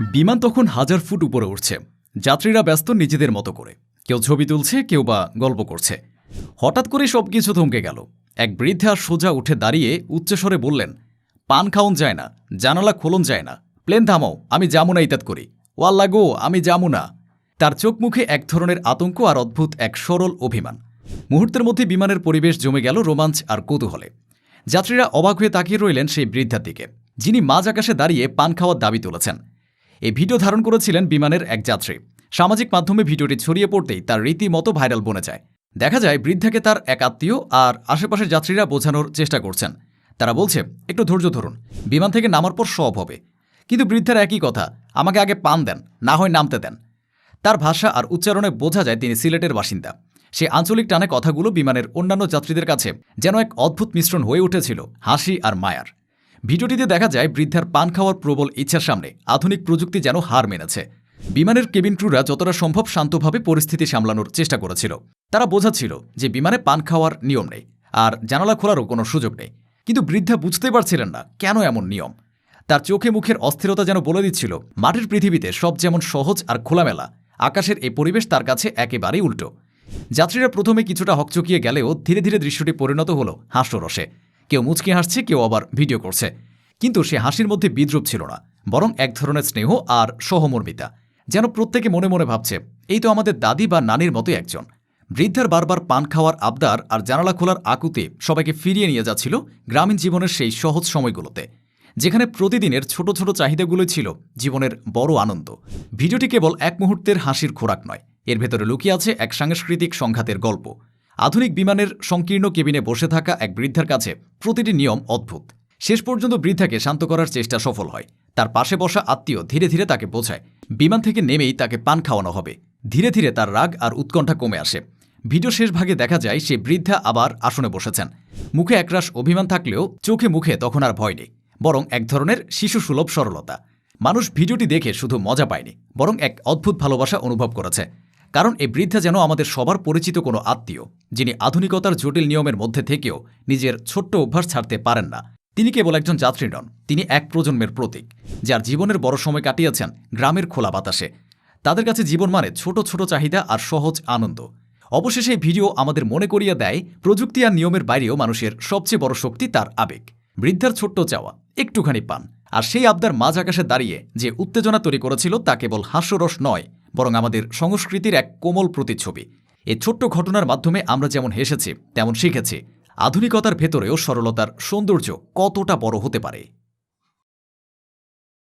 বিমান তখন হাজার ফুট উপরে উঠছে। যাত্রীরা ব্যস্ত নিজেদের মতো করে। কেউ ছবি তুলছে, কেউ বা গল্প করছে। হঠাৎ করে সবকিছু থমকে গেল। এক বৃদ্ধা সোজা উঠে দাঁড়িয়ে উচ্চস্বরে বললেন, পান খাওন যায় না, জানালা খোলন যায় না। প্লেন থামাও, আমি যামু না ইত্যাদ করি। ওয়াল্লা গো, আমি যামু না। তার চোখ মুখে এক ধরনের আতঙ্ক আর অদ্ভুত এক সরল অভিমান। মুহূর্তের মধ্যে বিমানের পরিবেশ জমে গেল রোমাঞ্চ আর কৌতূহলে। যাত্রীরা অবাক হয়ে তাকিয়ে রইলেন সেই বৃদ্ধার দিকে, যিনি মাঝ আকাশে দাঁড়িয়ে পান খাওয়ার দাবি তুলেছেন। এই ভিডিও ধারণ করেছিলেন বিমানের এক যাত্রী। সামাজিক মাধ্যমে ভিডিওটি ছড়িয়ে পড়তেই তার রীতিমতো ভাইরাল বনে যায়। দেখা যায়, বৃদ্ধাকে তার এক আত্মীয় আর আশেপাশের যাত্রীরা বোঝানোর চেষ্টা করছেন। তারা বলছে, একটু ধৈর্য ধরুন। বিমান থেকে নামার পর সব হবে। কিন্তু বৃদ্ধার একই কথা, আমাকে আগে পান দেন, না হয় নামতে দেন। তার ভাষা আর উচ্চারণে বোঝা যায় তিনি সিলেটের বাসিন্দা। সে আঞ্চলিক টানে কথাগুলো বিমানের অন্যান্য যাত্রীদের কাছে যেন এক অদ্ভুত মিশ্রণ হয়ে উঠেছিল, হাসি আর মায়ার। ভিডিওটিতে দেখা যায় বৃদ্ধার পান খাওয়ার প্রবল ইচ্ছার সামনে আধুনিক প্রযুক্তি যেন হার মেনেছে। বিমানের কেবিন ক্রুরা যতটা সম্ভব শান্তভাবে পরিস্থিতি সামলানোর চেষ্টা করেছিল। তারা বোঝাচ্ছিল যে বিমানে পান খাওয়ার নিয়ম নেই, আর জানালা খোলারও কোনো সুযোগ নেই। কিন্তু বৃদ্ধা বুঝতে পারছিলেন না কেন এমন নিয়ম। তার চোখে মুখের অস্থিরতা যেন বলে দিচ্ছিল, মাটির পৃথিবীতে সব যেমন সহজ আর খোলামেলা, আকাশের এই পরিবেশ তার কাছে একেবারেই উল্টো। যাত্রীরা প্রথমে কিছুটা হকচকিয়ে গেলেও ধীরে ধীরে দৃশ্যটি পরিণত হলো হাস্যরসে। কেউ মুচকি হাসছে, কেউ আবার ভিডিও করছে। কিন্তু সে হাসির মধ্যে বিদ্রুপ ছিল না, বরং এক ধরনের স্নেহ আর সহমর্মিতা। যেন প্রত্যেকে মনে মনে ভাবছে, এই তো আমাদের দাদি বা নানির মতোই একজন। বৃদ্ধার বারবার পান খাওয়ার আবদার আর জানালা খোলার আকুতে সবাইকে ফিরিয়ে নিয়ে যাচ্ছিল গ্রামীণ জীবনের সেই সহজ সময়গুলোতে, যেখানে প্রতিদিনের ছোট ছোট চাহিদাগুলো ছিল জীবনের বড় আনন্দ। ভিডিওটি কেবল এক মুহূর্তের হাসির খোরাক নয়, এর ভেতরে লুকিয়ে আছে এক সাংস্কৃতিক সংঘাতের গল্প। আধুনিক বিমানের সংকীর্ণ কেবিনে বসে থাকা এক বৃদ্ধার কাছে প্রতিটি নিয়ম অদ্ভুত। শেষ পর্যন্ত বৃদ্ধাকে শান্ত করার চেষ্টা সফল হয়। তার পাশে বসা আত্মীয় ধীরে ধীরে তাকে বোঝায়। বিমান থেকে নেমেই তাকে পান খাওয়ানো হবে। ধীরে ধীরে তার রাগ আর উৎকণ্ঠা কমে আসে। ভিডিও শেষ ভাগে দেখা যায়, সে বৃদ্ধা আবার আসনে বসেছেন। মুখে একরাশ অভিমান থাকলেও চোখে মুখে তখন আর ভয় নেই। বরং এক ধরনের শিশুসুলভ সরলতা। মানুষ ভিডিওটি দেখে শুধু মজা পায়নি, বরং এক অদ্ভুত ভালোবাসা অনুভব করেছে। কারণ এই বৃদ্ধা যেন আমাদের সবার পরিচিত কোনো আত্মীয়, যিনি আধুনিকতার জটিল নিয়মের মধ্যে থেকেও নিজের ছোট্ট অভ্যাস ছাড়তে পারেন না। তিনি কেবল একজন যাত্রী নন, তিনি এক প্রজন্মের প্রতীক, যার জীবনের বড় সময় কাটিয়েছেন গ্রামের খোলা বাতাসে। তাদের কাছে জীবন মানে ছোট ছোট চাহিদা আর সহজ আনন্দ। অবশেষে ভিডিও আমাদের মনে করিয়ে দেয়, প্রযুক্তি আর নিয়মের বাইরেও মানুষের সবচেয়ে বড় শক্তি তার আবেগ। বৃদ্ধার ছোট্ট চাওয়া, একটুখানি পান, আর সেই আবদার মাঝ আকাশে দাঁড়িয়ে যে উত্তেজনা তৈরি করেছিল তা কেবল হাস্যরস নয় বরং আমাদের সংস্কৃতির এক কোমল প্রতিচ্ছবি। এ ছোট্ট ঘটনার মাধ্যমে আমরা যেমন হেসেছি, তেমন শিখেছি। আধুনিকতার ভেতরেও সরলতার সৌন্দর্য কতটা বড় হতে পারে?